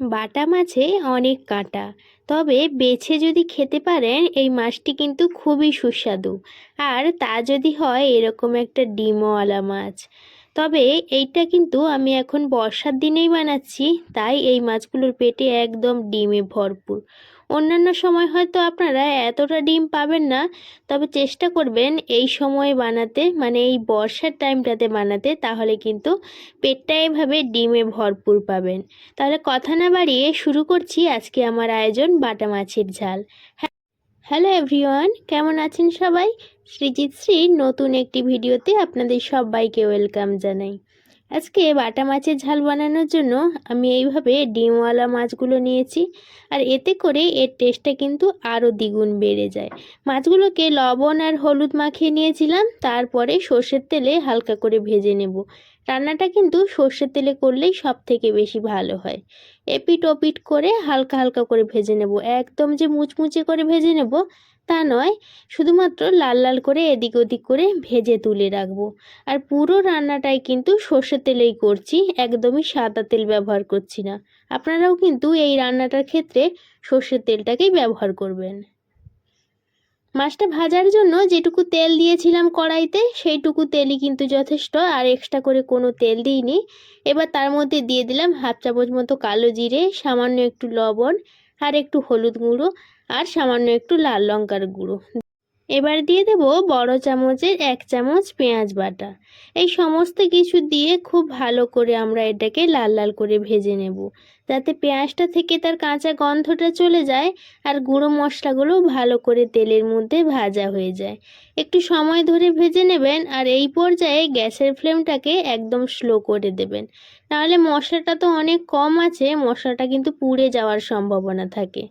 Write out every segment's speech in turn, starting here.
বাটা মাছে অনেক কাঁটা। তবে বেছে যদি খেতে পারেন, এই মাছটি কিন্তু খুবই সুস্বাদু। আর তা যদি হয়, এরকম একটা ডিমওয়ালা মাছ। তবে এইটা কিন্তু আমি এখন বর্ষার দিনেই বানাচ্ছি, তাই এই মাছগুলোর পেটে একদম ডিমে ভরপুর। অন্যান্য সময় হয়তো আপনারা এতটা ডিম পাবেন না, তবে চেষ্টা করবেন এই সময় বানাতে মানে এই বর্ষার টাইমটাতে বানাতে, তাহলে কিন্তু পেটটা এভাবে ডিমে ভরপুর পাবেন। তাহলে কথা না বাড়িয়ে শুরু করছি আজকে আমার আয়োজন বাটা মাছের ঝাল। হ্যালো এভরিওয়ান, কেমন আছেন সবাই? সৃজিত শ্রীর নতুন একটি ভিডিওতে আপনাদের সবাইকে ওয়েলকাম জানাই। আজকে বাটা মাছের ঝাল বানানোর জন্য আমি এইভাবে ডিমওয়ালা মাছগুলো নিয়েছি। আর এতে করে এর টেস্টটা কিন্তু আরও দ্বিগুণ বেড়ে যায়। মাছগুলোকে লবণ আর হলুদ মাখিয়ে নিয়েছিলাম, তারপরে সর্ষের তেলে হালকা করে ভেজে নেব। রান্নাটা কিন্তু সর্ষের তেলে করলেই সব থেকে বেশি ভালো হয়। এপিট ওপিট করে হালকা হালকা করে ভেজে নেব। একদম যে মুচমুচে করে ভেজে নেব, তা নয়। শুধুমাত্র লাল লাল করে এদিক ওদিক করে ভেজে তুলে রাখব। আর পুরো রান্নাটাই কিন্তু সর্ষের তেলেই করছি, একদমই সাদা তেল ব্যবহার করছি না। আপনারাও কিন্তু এই রান্নাটার ক্ষেত্রে সর্ষের তেলটাকেই ব্যবহার করবেন। মাছটা ভাজার জন্য যেটুকু তেল দিয়েছিলাম কড়াইতে, সেইটুকু তেলই কিন্তু যথেষ্ট, আর এক্সট্রা করে কোনো তেল দিইনি। এবার তার মধ্যে দিয়ে দিলাম হাফ চামচ মতো কালো জিরে, সামান্য একটু লবণ, আর একটু হলুদ গুঁড়ো, আর সামান্য একটু লাল লঙ্কার গুঁড়ো। এবার দিয়ে দেব বড় চামচের এক চামচ পেঁয়াজ বাটা। এই সমস্ত কিছু দিয়ে খুব ভালো করে আমরা এটাকে লাল লাল করে ভেজে নেব। যাতে পেঁয়াজটা থেকে তার কাঁচা গন্ধটা চলে যায় আর গুঁড়ো মশলাগুলো ভালো করে তেলের মধ্যে ভাজা হয়ে যায়। একটু সময় ধরে ভেজে নেবেন আর এই পর্যায়ে গ্যাসের ফ্লেমটাকে একদম স্লো করে দেবেন। নাহলে মশলাটা তো অনেক কম আছে, মশলাটা কিন্তু পুড়ে যাওয়ার সম্ভাবনা থাকে।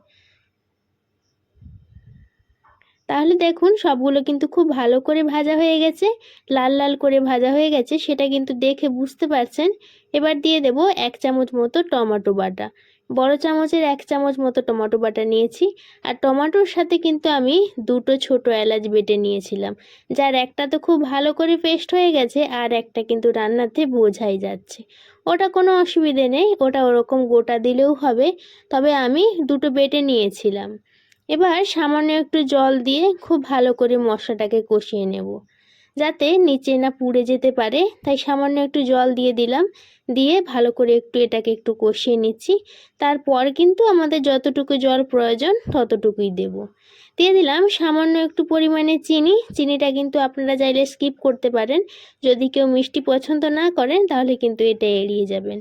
তাহলে দেখুন সবগুলো কিন্তু খুব ভালো করে ভাজা হয়ে গেছে। লাল লাল করে ভাজা হয়ে গেছে, সেটা কিন্তু দেখে বুঝতে পারছেন। এবার দিয়ে দেব এক চামচ মতো টমেটো বাটা। বড় চামচের এক চামচ মতো টমেটো বাটা নিয়েছি। আর টমেটোর সাথে কিন্তু আমি দুটো ছোট এলাচ বেটে নিয়েছিলাম। যার একটা তো খুব ভালো করে পেস্ট হয়ে গেছে, আর একটা কিন্তু রান্নাতে বোঝাই যাচ্ছে। ওটা কোনো অসুবিধে নেই, ওটা ওরকম গোটা দিলেও হবে। তবে আমি দুটো বেটে নিয়েছিলাম। এবার সামান্য একটু জল দিয়ে খুব ভালো করে মশলাটাকে কষিয়ে নেব। যাতে নিচে না পুড়ে যেতে পারে, তাই সামান্য একটু জল দিয়ে দিলাম। দিয়ে ভালো করে একটু এটাকে একটু কষিয়ে নিচ্ছি। তারপর কিন্তু আমাদের যতটুকু জল প্রয়োজন ততটুকুই দেব। দিয়ে দিলাম সামান্য একটু পরিমাণে চিনি। চিনিটা কিন্তু আপনারা চাইলে স্কিপ করতে পারেন। যদি কেউ মিষ্টি পছন্দ না করেন, তাহলে কিন্তু এটা এড়িয়ে যাবেন।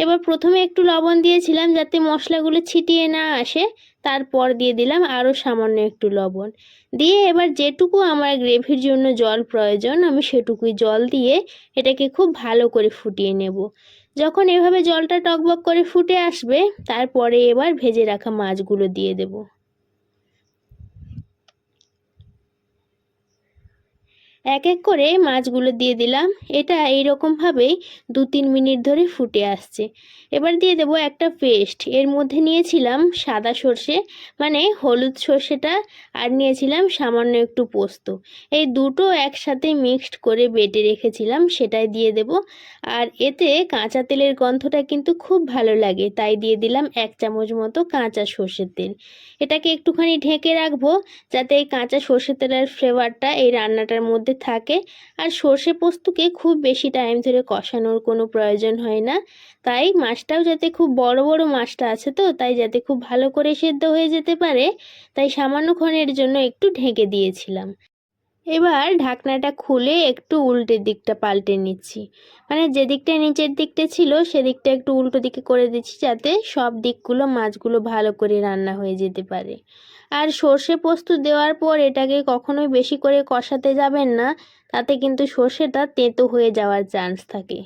এবার প্রথমে একটু লবণ দিয়েছিলাম যাতে মশলাগুলো ছিটিয়ে না আসে। তারপর দিয়ে দিলাম আরও সামান্য একটু লবণ। দিয়ে এবার যেটুকু আমার গ্রেভির জন্য জল প্রয়োজন, আমি সেটুকুই জল দিয়ে এটাকে খুব ভালো করে ফুটিয়ে নেব। যখন এভাবে জলটা টকবক করে ফুটে আসবে, তারপরে এবার ভেজে রাখা মাছগুলো দিয়ে দেব। এক এক করে মাছগুলো দিয়ে দিলাম। এটা এইরকমভাবেই দু তিন মিনিট ধরে ফুটে আসছে। এবার দিয়ে দেব একটা পেস্ট। এর মধ্যে নিয়েছিলাম সাদা সর্ষে মানে হলুদ সর্ষেটা, আর নিয়েছিলাম সামান্য একটু পোস্ত। এই দুটো একসাথে মিক্সড করে বেটে রেখেছিলাম, সেটাই দিয়ে দেব। আর এতে কাঁচা তেলের গন্ধটা কিন্তু খুব ভালো লাগে, তাই দিয়ে দিলাম এক চামচ মতো কাঁচা সর্ষের তেল। এটাকে একটুখানি ঢেকে রাখব, যাতে এই কাঁচা সর্ষের তেলের ফ্লেভারটা এই রান্নাটার মধ্যে থাকে। আর সর্ষে পোস্তকে খুব বেশি টাইম ধরে কষানোর কোনো প্রয়োজন হয় না। তাই মাছটাও যাতে খুব বড় বড় মাছটা আছে তো, তাই যাতে খুব ভালো করে সেদ্ধ হয়ে যেতে পারে, তাই সামান্য ক্ষণের জন্য একটু ঢেকে দিয়েছিলাম। এবার ঢাকনাটা খুলে একটু উল্টের দিকটা পাল্টে নিচ্ছি। মানে যে দিকটা নিচের দিকটা ছিল, সেদিকটা একটু উল্টো দিকে করে দিচ্ছি যাতে সব দিকগুলো, মাছগুলো ভালো করে রান্না হয়ে যেতে পারে। আর সর্ষে পোস্ত দেওয়ার পর এটাকে কখনোই বেশি করে কষাতে যাবেন না, তাতে কিন্তু সর্ষেটা তেঁতো হয়ে যাওয়ার চান্স থাকে।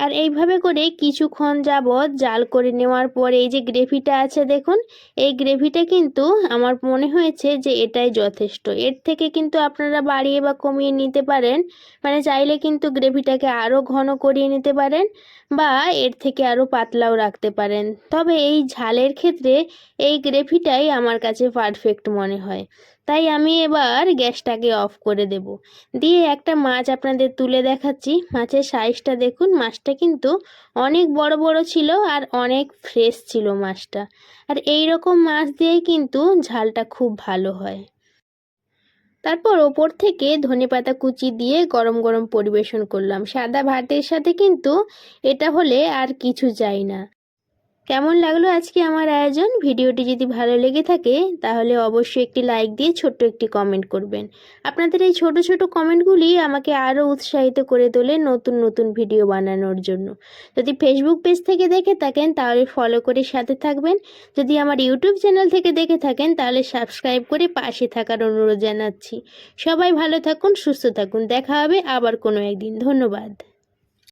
আর এইভাবে করে কিছুক্ষণ যাবৎ জাল করে নেওয়ার পর এই যে গ্রেভিটা আছে দেখুন, এই গ্রেভিটা কিন্তু আমার মনে হয়েছে যে এটাই যথেষ্ট। এর থেকে কিন্তু আপনারা বাড়িয়ে বা কমিয়ে নিতে পারেন মানে চাইলে কিন্তু গ্রেভিটাকে আরও ঘন করিয়ে নিতে পারেন বা এর থেকে আরও পাতলাও রাখতে পারেন। তবে এই ঝালের ক্ষেত্রে এই গ্রেভিটাই আমার কাছে পারফেক্ট মনে হয়। তাই আমি এবার গ্যাসটাকে অফ করে দেব। দিয়ে একটা মাছ আপনাদের তুলে দেখাচ্ছি। মাছের সাইজটা দেখুন, মাছটা কিন্তু অনেক বড় বড় ছিল আর অনেক ফ্রেশ ছিল মাছটা। আর এই রকম মাছ দিয়েই কিন্তু ঝালটা খুব ভালো হয়। তারপর ওপর থেকে ধনেপাতা কুচি দিয়ে গরম গরম পরিবেশন করলাম। সাদা ভাতের সাথে কিন্তু এটা হলে আর কিছু চাই না। কেমন লাগল আজকে আমার আয়োজন? ভিডিওটি যদি ভালো লেগে থাকে, তাহলে অবশ্যই একটি লাইক দিয়ে ছোট্ট একটি কমেন্ট করবেন। আপনাদের এই ছোট ছোট কমেন্টগুলি আমাকে আরও উৎসাহিত করে তোলে নতুন নতুন ভিডিও বানানোর জন্য। যদি ফেসবুক পেজ থেকে দেখে থাকেন, তাহলে ফলো করে সাথে থাকবেন। যদি আমার ইউটিউব চ্যানেল থেকে দেখে থাকেন, তাহলে সাবস্ক্রাইব করে পাশে থাকার অনুরোধ জানাচ্ছি। সবাই ভালো থাকুন, সুস্থ থাকুন। দেখা হবে আবার কোনো একদিন। ধন্যবাদ।